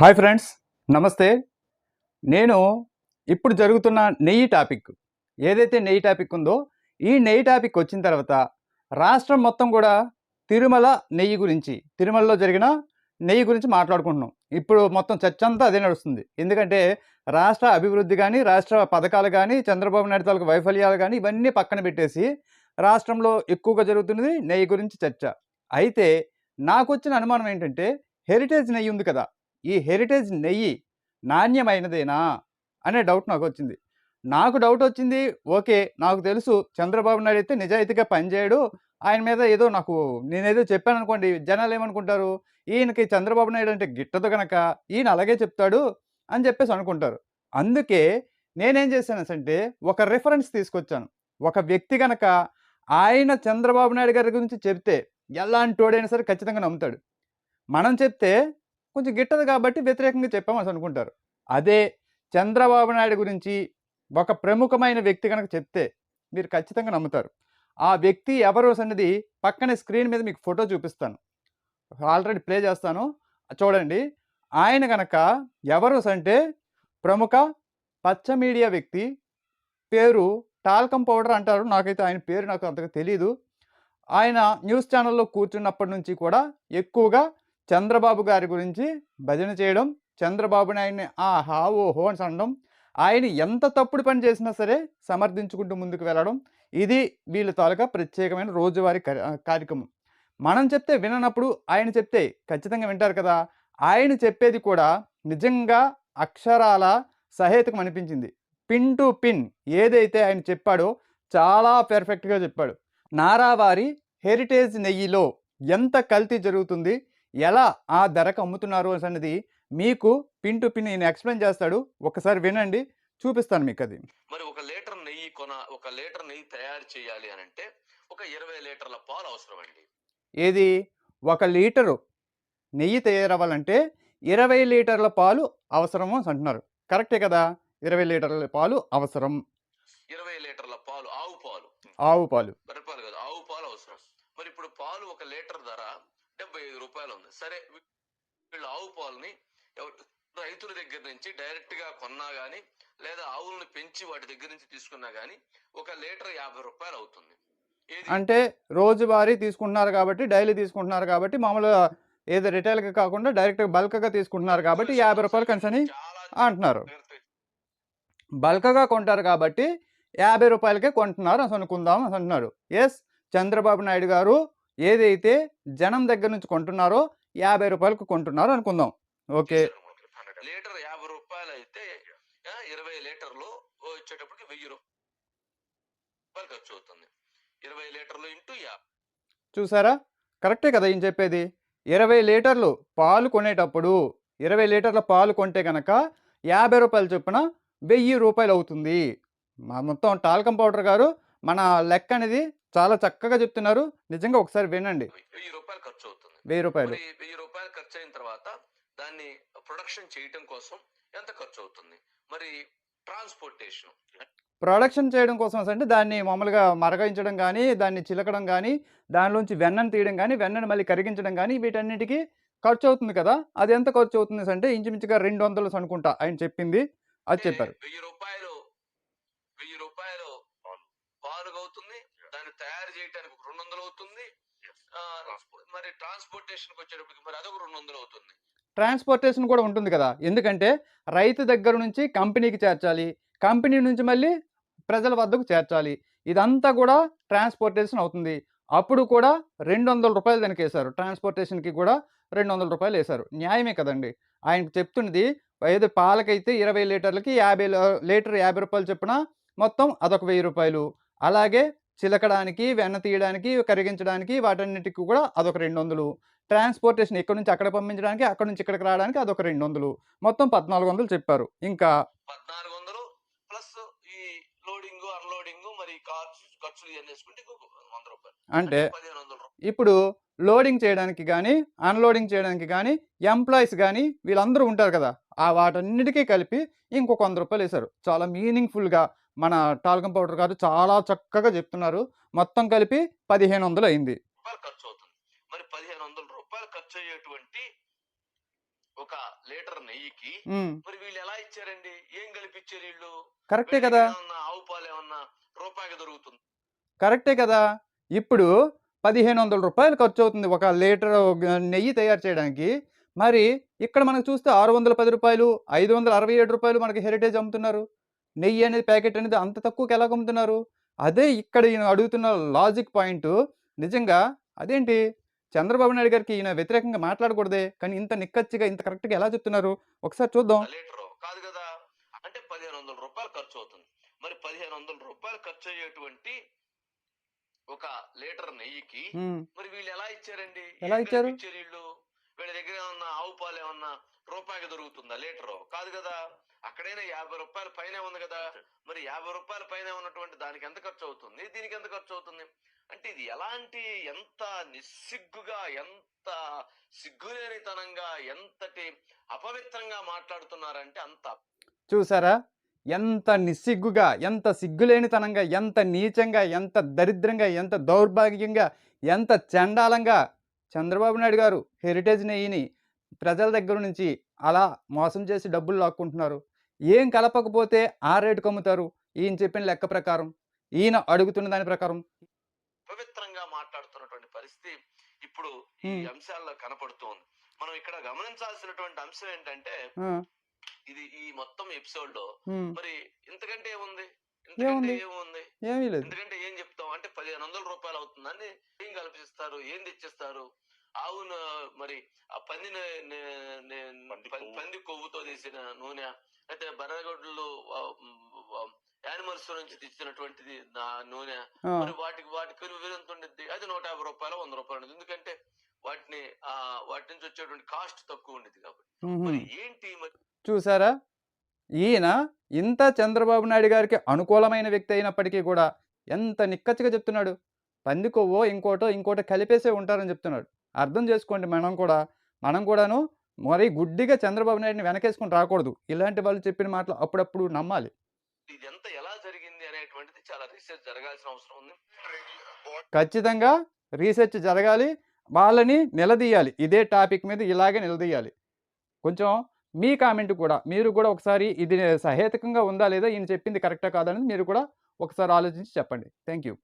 Hi friends నమస్తే. నేను ఇప్పుడు జరుగుతున్న నెయ్యి టాపిక్. ఏదైతే నెయ్యి టాపిక్ ఉందో ఈ నెయ్యి టాపిక్ వచ్చిన తర్వాత రాష్ట్రం మొత్తం కూడా తిరుమల నెయ్యి గురించి తిరుమలలో జరిగిన నెయ్యి గురించి మాట్లాడుకుంటున్నాం. ఇప్పుడు మొత్తం చర్చ అంతా అదే నడుస్తుంది. ఎందుకంటే రాష్ట్ర అభివృద్ధి కానీ రాష్ట్ర పథకాలు కానీ చంద్రబాబు నాయుడు తాలూకు వైఫల్యాలు కానీ ఇవన్నీ పక్కన పెట్టేసి రాష్ట్రంలో ఎక్కువగా జరుగుతున్నది నెయ్యి గురించి చర్చ. అయితే నాకు వచ్చిన అనుమానం ఏంటంటే హెరిటేజ్ నెయ్యి ఉంది కదా. ఈ హెరిటేజ్ నెయ్యి నాణ్యమైనదేనా? అనే డౌట్ నాకు వచ్చింది నాకు డౌట్ వచ్చింది ఓకే నాకు తెలుసు చంద్రబాబు నాయుడు అయితే నిజాయితీగా పనిచేయడు ఆయన మీద ఏదో నాకు నేనేదో చెప్పాను అనుకోండి జనాలు ఏమనుకుంటారు? ఈయనకి చంద్రబాబు నాయుడు అంటే గిట్టదు కనుక ఈయన అలాగే చెప్తాడు అని చెప్పేసి అనుకుంటారు. అందుకే నేనేం చేశాను అంటే ఒక రిఫరెన్స్ తీసుకొచ్చాను. ఒక వ్యక్తి గనక ఆయన చంద్రబాబు నాయుడు గారి గురించి చెప్తే ఎలాంటి వాడైనా సరే ఖచ్చితంగా నమ్ముతాడు. మనం చెప్తే కొంచెం గిట్టదు కాబట్టి వ్యతిరేకంగా చెప్పామని అనుకుంటారు. అదే చంద్రబాబు నాయుడు గురించి ఒక ప్రముఖమైన వ్యక్తి కనుక చెప్తే మీరు ఖచ్చితంగా నమ్ముతారు. ఆ వ్యక్తి ఎవరు అన్నది పక్కనే స్క్రీన్ మీద మీకు ఫోటో చూపిస్తాను. ఆల్రెడీ ప్లే చేస్తాను. చూడండి. ఆయన కనుక ఎవరు అంటే ప్రముఖ పచ్చ మీడియా వ్యక్తి. పేరు టాల్కమ్ పౌడర్ అంటారు. నాకైతే ఆయన పేరు నాకు అంతగా తెలియదు ఆయన న్యూస్ ఛానల్లో కూర్చున్నప్పటి నుంచి కూడా ఎక్కువగా చంద్రబాబు గారి గురించి భజన చేయడం చంద్రబాబు నాయుడిని ఆ హా ఓ హో అని అనడం ఆయన ఎంత తప్పుడు పని చేసినా సరే సమర్థించుకుంటూ ముందుకు వెళ్ళడం ఇది వీళ్ళ తాలూకా ప్రత్యేకమైన రోజువారీ కార్య- కార్యక్రమం. మనం చెప్తే విననప్పుడు ఆయన చెప్తే ఖచ్చితంగా వింటారు కదా ఆయన చెప్పేది కూడా నిజంగా అక్షరాల సహేతుకం అనిపించింది. పిన్ టు పిన్ ఏదైతే ఆయన చెప్పాడో చాలా పెర్ఫెక్ట్గా చెప్పాడు. నారావారి హెరిటేజ్ నెయ్యిలో ఎంత కల్తీ జరుగుతుంది ఎలా ఆ ధరకు అమ్ముతున్నారు అన్నది మీకు పిన్ టు పిన్ ఈయన ఎక్స్ప్లెయిన్ చేస్తాడు. ఒకసారి వినండి చూపిస్తాను మీకు అది మరి ఒక లీటర్ నెయ్యి కొన ఒక లీటర్ నెయ్యి తయారు చేయాలి అని అంటే ఒక ఇరవై లీటర్ల పాలు అవసరం అండి ఏది? ఒక లీటరు నెయ్యి తయారవ్వాలంటే ఇరవై లీటర్ల పాలు అవసరము అని అంటున్నారు. కరెక్టే కదా? ఇరవై లీటర్ల పాలు అవసరం. ఇరవై లీటర్ల పాలు ఆవు పాలు. ఆవు పాలు బర్రెపాలు కాదు ఆవు పాలు అవసరం మరి ఇప్పుడు పాలు ఒక లీటర్ ధర డెబ్బై ఐదు రూపాయలు ఉంది సరే వీళ్ళు ఆవు పాలని రైతుల దగ్గర నుంచి డైరెక్ట్గా కొన్నా గానీ లేదా ఆవులను పెంచి వాటి దగ్గర నుంచి తీసుకున్నా గానీ ఒక లీటర్ యాభై రూపాయలు అవుతుంది. అంటే రోజువారీ తీసుకుంటున్నారు కాబట్టి డైలీ తీసుకుంటున్నారు కాబట్టి మామూలుగా ఏదో రిటైల్గా కాకుండా డైరెక్ట్గా బల్క్గా తీసుకుంటున్నారు కాబట్టి యాభై రూపాయలు కన్సని అంటున్నారు. జాగ్రత్తగా బల్క్గా కొంటారు కాబట్టి యాభై రూపాయలకే కొంటున్నారు అని అనుకుందాం అని అంటున్నాడు. ఎస్ చంద్రబాబు నాయుడు గారు ఏదైతే జనం దగ్గర నుంచి కొంటున్నారో యాభై రూపాయలకు కొంటున్నారు అనుకుందాం. ఓకే. లీటర్ యాభై రూపాయలు అయితే ఇరవై లీటర్లు వచ్చేటప్పటికి వెయ్యి రూపాయలు ఖర్చు అవుతుంది. ఇరవై లీటర్లు ఇంటూ చూసారా? కరెక్టే కదా ఈయన చెప్పేది. ఇరవై లీటర్లు పాలు కొనేటప్పుడు ఇరవై లీటర్ల పాలు కొంటే కనుక యాభై రూపాయలు చొప్పున వెయ్యి రూపాయలు అవుతుంది. మొత్తం టాల్కం పౌడర్ గారు మన లెక్క అనేది చాలా చక్కగా చెప్తున్నారు. నిజంగా ఒకసారి వినండి. వెయ్యి రూపాయలు ఖర్చు అవుతుంది వెయ్యి రూపాయలు. వెయ్యి రూపాయలు ఖర్చు అయిన తర్వాత దాన్ని ప్రొడక్షన్ చేయటం కోసం ఎంత ఖర్చు అవుతుంది మరి ట్రాన్స్పోర్టేషన్. ప్రొడక్షన్ చేయడం కోసం అంటే దాన్ని మామూలుగా మరగించడం కానీ దాన్ని చిలకడం కానీ దానిలోంచి వెన్నను తీయడం కానీ వెన్నను మళ్ళీ కరిగించడం కానీ వీటన్నిటికీ ఖర్చు అవుతుంది కదా? అది ఎంత ఖర్చు అవుతుంది అంటే ఇంచుమించుగా రెండు వందలు అనుకుంటా ఆయన చెప్పింది. అది చెప్పారు. వెయ్యి రూపాయలు వెయ్యి రూపాయలు పాలుగా అవుతుంది దాన్ని తయారు చేయడానికి ఒక రెండు వందలు అవుతుంది. మరి ట్రాన్స్పోర్టేషన్ వచ్చేటప్పటికి మరి అదొక రెండు వందలు అవుతుంది. ట్రాన్స్పోర్టేషన్ కూడా ఉంటుంది కదా. ఎందుకంటే రైతు దగ్గర నుంచి కంపెనీకి చేర్చాలి. కంపెనీ నుంచి మళ్ళీ ప్రజల వద్దకు చేర్చాలి. ఇదంతా కూడా ట్రాన్స్పోర్టేషన్ అవుతుంది. అప్పుడు కూడా రెండు వందల రూపాయలు దానికి వేశారు ట్రాన్స్పోర్టేషన్కి కూడా రెండు వందల రూపాయలు వేశారు. న్యాయమే కదండి. ఆయనకు చెప్తున్నది ఏదో పాలకైతే ఇరవై లీటర్లకి యాభై లీటర్ యాభై రూపాయలు చొప్పున మొత్తం అదొక వెయ్యి రూపాయలు. అలాగే చిలకడానికి వెన్న తీయడానికి కరిగించడానికి వాటన్నిటికీ కూడా అదొక రెండు వందలు ట్రాన్స్పోర్టేషన్ ఇక్కడ నుంచి అక్కడ పంపించడానికి అక్కడ నుంచి ఇక్కడికి రావడానికి అదొక రెండు వందలు మొత్తం పద్నాలుగు వందలు చెప్పారు. ఇంకా పద్నాలుగు వందలు ప్లస్ ఈ లోడింగ్ అన్లోడింగ్ మరి ఖర్చులు వంద రూపాయలు. అంటే ఇప్పుడు లోడింగ్ చేయడానికి కానీ అన్లోడింగ్ చేయడానికి కానీ ఎంప్లాయీస్ కానీ వీళ్ళందరూ ఉంటారు కదా ఆ వాటన్నిటికీ కలిపి ఇంకొక వంద రూపాయలు వేశారు. చాలా మీనింగ్ఫుల్గా మన టాల్కం పౌడర్ గారు చాలా చక్కగా చెప్తున్నారు. మొత్తం కలిపి పదిహేను వందలు అయింది. ఖర్చు అవుతుంది మరి పదిహేను వందల రూపాయలు ఖర్చు అయ్యేటువంటి ఒక లీటర్ నెయ్యికి మరి వీళ్ళు ఎలా ఇచ్చారండి? ఏం కలిపిచ్చారు వీళ్ళు? కరెక్టే కదా. ఆవు పాలు ఏమన్నా రూపాయికి దొరుకుతుంది. కరెక్టే కదా. ఇప్పుడు పదిహేను వందల రూపాయలు ఖర్చు అవుతుంది ఒక లీటర్ నెయ్యి తయారు చేయడానికి. మరి ఇక్కడ మనకు చూస్తే ఆరు వందల పది రూపాయలు ఐదు వందల అరవై ఏడు రూపాయలు మనకి హెరిటేజ్ అమ్ముతున్నారు. నెయ్యి అనేది ప్యాకెట్ అనేది అంత తక్కువకి ఎలా అమ్ముతున్నారు? అదే ఇక్కడ ఈయన అడుగుతున్న లాజిక్ పాయింట్ నిజంగా అదేంటి? చంద్రబాబు నాయుడు గారికి ఈయన వ్యతిరేకంగా మాట్లాడకూడదే కానీ ఇంత నిక్కచ్చిగా ఇంత కరెక్ట్గా ఎలా చెప్తున్నారు? ఒకసారి చూద్దాం. లీటర్ కాదు కదా? అంటే పదిహేను వందల రూపాయలు ఖర్చు అవుతుంది. మరి పదిహేను వందల రూపాయలు ఖర్చు అయ్యేటువంటి ఒక లీటర్ నెయ్యికి మరి వీళ్ళు ఎలా ఇచ్చారండి? ఎలా ఇచ్చారు? వీళ్ళ దగ్గర ఏమన్నా ఆవు పాలు ఏమన్నా రూపాయికి దొరుకుతుందా లీటర్? కాదు కదా? అక్కడైనా యాభై రూపాయల పైనే ఉంది కదా. మరి యాభై రూపాయల పైన ఉన్నటువంటి దానికి ఎంత ఖర్చు అవుతుంది? దీనికి ఎంత ఖర్చు అవుతుంది? అంటే ఇది ఎలాంటి ఎంత నిస్సిగ్గుగా ఎంత సిగ్గులేనితనంగా ఎంతటి అపవిత్రంగా మాట్లాడుతున్నారంటే అంత. చూసారా? ఎంత నిస్సిగ్గుగా ఎంత సిగ్గులేనితనంగా ఎంత నీచంగా ఎంత దరిద్రంగా ఎంత దౌర్భాగ్యంగా ఎంత చండాలంగా చంద్రబాబు నాయుడు గారు హెరిటేజ్ నెయ్యిని ప్రజల దగ్గర నుంచి అలా మోసం చేసి డబ్బులు లాక్కుంటున్నారు. ఏం కలపకపోతే ఆ రేటుకు అమ్ముతారు ఈయన చెప్పిన లెక్క ప్రకారం. ఈయన అడుగుతున్న దాని ప్రకారం. పవిత్రంగా మాట్లాడుతున్నటువంటి పరిస్థితి ఇప్పుడు ఈ. అంశాల్లో కనపడుతూ ఉంది మనం ఇక్కడ గమనించాల్సినటువంటి అంశం ఏంటంటే ఇది ఈ మొత్తం ఎపిసోడ్లో మరి ఇంతకంటే ఏముంది? ఇంతకంటే ఏముంది? ఏముంది? ఏమీ లేదు. ఎందుకంటే ఏం చెప్తాం? అంటే పదిహేను వందల రూపాయలు అవుతుందని ఏం కల్పిస్తారు? ఏం తెచ్చిస్తారు? ఆవును మరి ఆ పంది నే- నే- నే- పం- పంది కొవ్వుతో తీసిన నూనె అయితే బర్రెగొడ్లు యానిమల్స్ నుంచి తెచ్చినటువంటిది నా నూనె. మరి వాటికి వాటికి విలువ ఎంత ఉండిద్ది? అది నూట యాభై రూపాయలు వంద రూపాయలు ఉంటుంది ఎందుకంటే వాటిని ఆ వాటి నుంచి వచ్చేటువంటి కాస్ట్ తక్కువ ఉండిద్ది కాబట్టి. మరి ఏంటి మరి? చూసారా? ఈయన ఇంత చంద్రబాబు నాయుడు గారికి అనుకూలమైన వ్యక్తి అయినప్పటికీ కూడా ఎంత నిక్కచ్చిగా చెప్తున్నాడు. పంది కొవ్వో ఇంకోటో ఇంకోటో కలిపేసే ఉంటారని చెప్తున్నాడు. అర్థం చేసుకోండి మనం కూడా మనం కూడాను మరి గుడ్డిగా చంద్రబాబు నాయుడిని వెనకేసుకుని రాకూడదు. ఇలాంటి వాళ్ళు చెప్పిన మాటలు అప్పుడప్పుడు నమ్మాలి. ఇదంతా ఎలా జరిగింది అనేటువంటిది చాలా రీసెర్చ్ జరగాల్సిన అవసరం ఉంది. ఖచ్చితంగా రీసెర్చ్ జరగాలి. వాళ్ళని నిలదీయాలి. ఇదే టాపిక్ మీద ఇలాగే నిలదీయాలి. కొంచెం మీ కామెంట్ కూడా మీరు కూడా ఒకసారి ఇది సహేతుకంగా ఉందా లేదా ఈయన చెప్పింది కరెక్టా కాదనేది మీరు కూడా ఒకసారి ఆలోచించి చెప్పండి. Thank you